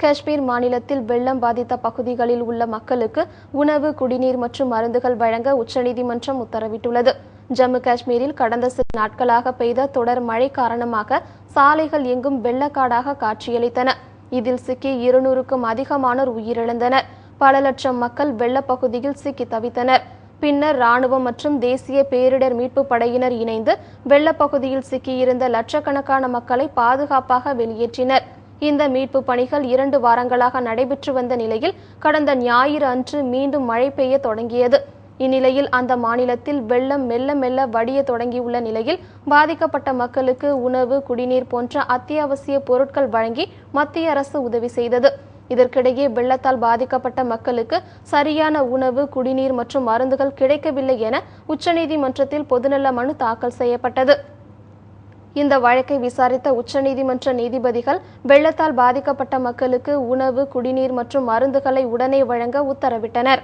காஷ்மீர் மாநிலத்தில் வெள்ளம் பாதித்த பகுதிகளில் உள்ள மக்களுக்கு உணவு குடிநீர் மற்றும் மருந்துகள் வழங்க உச்சநீதிமன்றம் உத்தரவிட்டுள்ளது. ஜம்மு காஷ்மீரில் கடந்த சில நாட்களாக பெய்த தொடர் மழை காரணமாக சாலைகள் எங்கும் வெள்ளக்காடாக காட்சியளித்தன. இதில் சிக்கி இருநூறுக்கும் அதிகமானோர் உயிரிழந்தனர். பல லட்சம் மக்கள் வெள்ளப்பகுதியில் சிக்கி தவித்தனர். பின்னர் ராணுவம் மற்றும் தேசிய பேரிடர் மீட்பு படையினர் இணைந்து வெள்ளப்பகுதியில் சிக்கியிருந்த லட்சக்கணக்கான மக்களை பாதுகாப்பாக வெளியேற்றினர். இந்த மீட்பு பணிகள் இரண்டு வாரங்களாக நடைபெற்று வந்த நிலையில் கடந்த ஞாயிறு அன்று மீண்டும் மழை பெய்ய தொடங்கியது. இந்நிலையில் அந்த மாநிலத்தில் வெள்ளம் மெல்ல மெல்ல வடிய தொடங்கியுள்ள நிலையில் பாதிக்கப்பட்ட மக்களுக்கு உணவு குடிநீர் போன்ற அத்தியாவசிய பொருட்கள் வழங்கி மத்திய அரசு உதவி செய்தது. இதற்கிடையே வெள்ளத்தால் பாதிக்கப்பட்ட மக்களுக்கு சரியான உணவு குடிநீர் மற்றும் மருந்துகள் கிடைக்கவில்லை என உச்சநீதிமன்றத்தில் பொதுநல மனு தாக்கல் செய்யப்பட்டது. இந்த வழக்கை விசாரித்த உச்சநீதிமன்ற நீதிபதிகள் வெள்ளத்தால் பாதிக்கப்பட்ட மக்களுக்கு உணவு குடிநீர் மற்றும் மருந்துகளை உடனே வழங்க உத்தரவிட்டனர்.